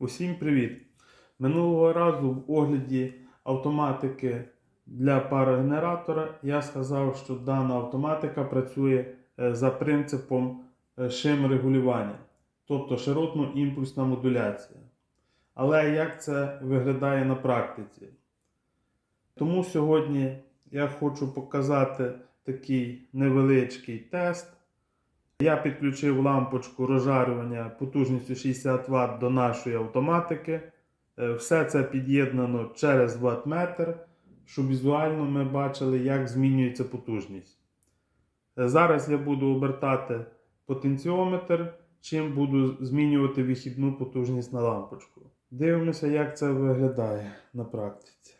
Усім привіт! Минулого разу в огляді автоматики для парогенератора я сказав, що дана автоматика працює е, за принципом е, шим-регулювання, тобто широтно-імпульсна модуляція. Але як це виглядає на практиці? Тому сьогодні я хочу показати такий невеличкий тест. Я підключив лампочку розжарювання потужністю 60 Вт до нашої автоматики. Е, Все це під'єднано через ваттметр, щоб візуально ми бачили, як змінюється потужність. Е, Зараз я буду обертати потенціометр, чим буду змінювати вихідну потужність на лампочку. Дивимося, як це виглядає на практиці.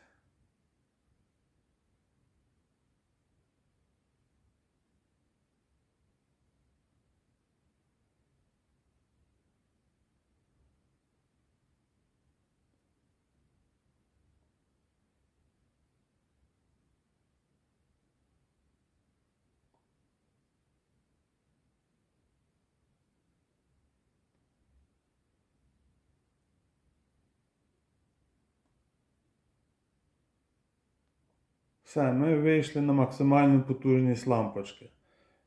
Все, ми вийшли на максимальну потужність лампочки.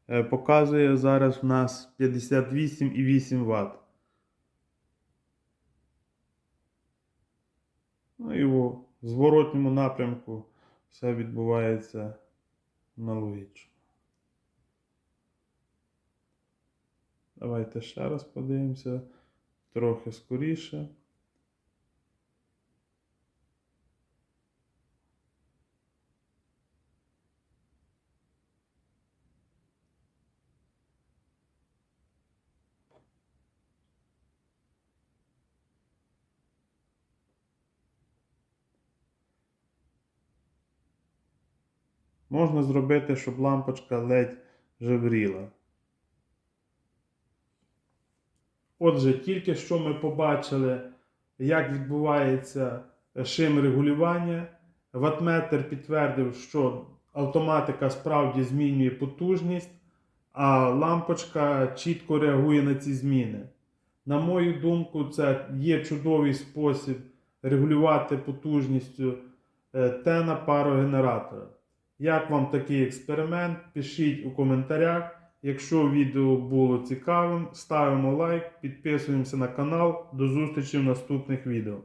Е, Показує зараз у нас 58,8 Вт. Ну і у зворотньому напрямку все відбувається аналогічно. Давайте ще раз подивимося трохи скоріше. Можна зробити, щоб лампочка ледь жевріла. Отже, тільки що ми побачили, як відбувається шим регулювання. Ватметр підтвердив, що автоматика справді змінює потужність, а лампочка чітко реагує на ці зміни. На мою думку, це є чудовий спосіб регулювати потужністю е, тена парогенератора. Як вам такий експеримент? Пишіть у коментарях. Якщо відео було цікавим, ставимо лайк, підписуємося на канал. До зустрічі в наступних відео.